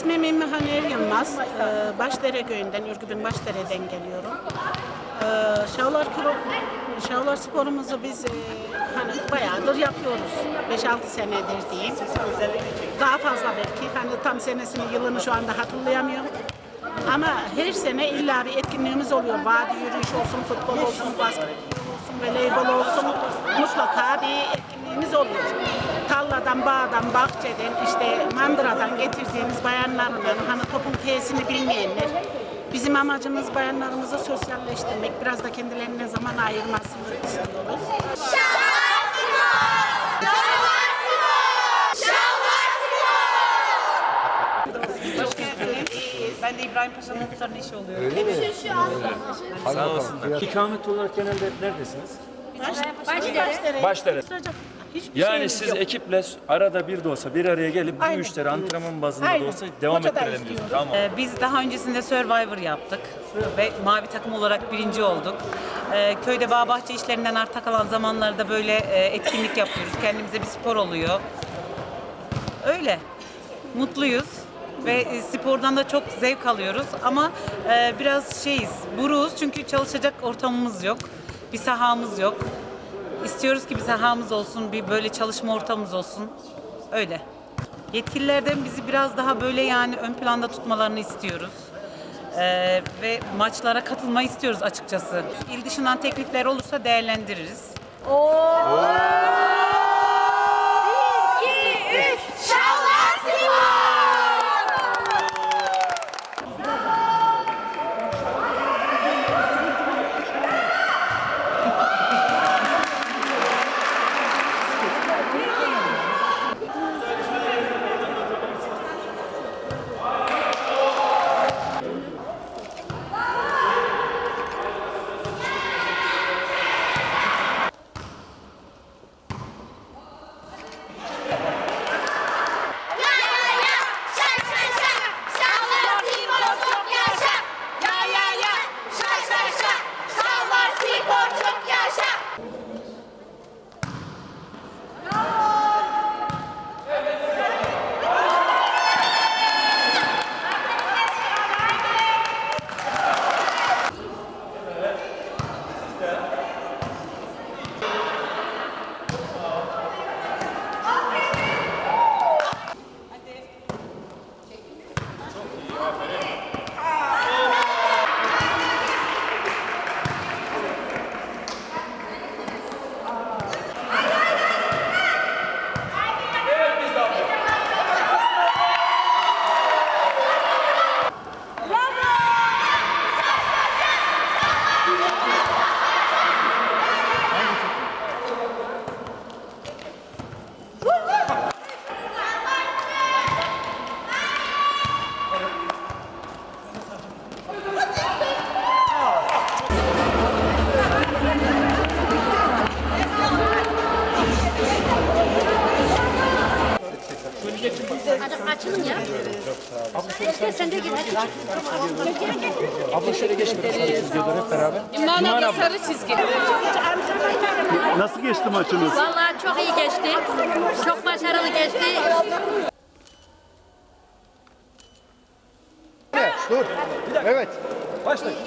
İsmim İmmihaner Yılmaz. Ee, Başdere köyünden, Ürgüp'ün Başdere'den geliyorum. Ee, Şavlar sporumuzu biz e, hani bayağıdır yapıyoruz. 5-6 senedir diyeyim. Daha fazla belki. Hani tam senesini, yılını şu anda hatırlayamıyorum. Ama her sene illa bir etkinliğimiz oluyor. Vadi yürüyüş olsun, futbol olsun, basketbol olsun, voleybol olsun. Mutlaka bir etkinliğimiz oluyor. Tarladan, bağdan, bahçeden, işte mandıradan getirdiğimiz bayanlarla hani topun T'sini bilmeyenler. Bizim amacımız bayanlarımızı sosyalleştirmek, biraz da kendilerine zaman ayırmasını istiyoruz. Ben de İbrahim Paşa'nın muhtarının işi oluyorum. Öyle mi? Sağ olsunlar. İkamet olarak genelde neredesiniz? Başdere. Başdere. Hiçbir Yani şeyimiz siz yok. ekiple arada bir de olsa bir araya gelip bu Aynen. işleri antrenman bazında Aynen. da olsa devam Hoca da ettirelim diyorsunuz. Tamam. Ee, Biz daha öncesinde Survivor yaptık ve mavi takım olarak birinci olduk. Ee, Köyde bağ bahçe işlerinden arta kalan zamanlarda böyle e, etkinlik yapıyoruz. Kendimize bir spor oluyor. Öyle. Mutluyuz ve e, spordan da çok zevk alıyoruz ama e, biraz şeyiz, buruğuz çünkü çalışacak ortamımız yok. Bir sahamız yok. İstiyoruz ki bir sahamız olsun, bir böyle çalışma ortamımız olsun. Öyle. Yetkililerden bizi biraz daha böyle yani ön planda tutmalarını istiyoruz. Ee, ve maçlara katılmayı istiyoruz açıkçası. İl dışından teklifler olursa değerlendiririz. Ya Açılın ya. Gel sen de gel. Abla şöyle geçme. Sarı çizgiye doğru hep beraber. İman abla sarı çizgi. Nasıl geçti maçınız? Vallahi çok iyi geçti. Çok başarılı geçti. Dur. Evet. Başlayın.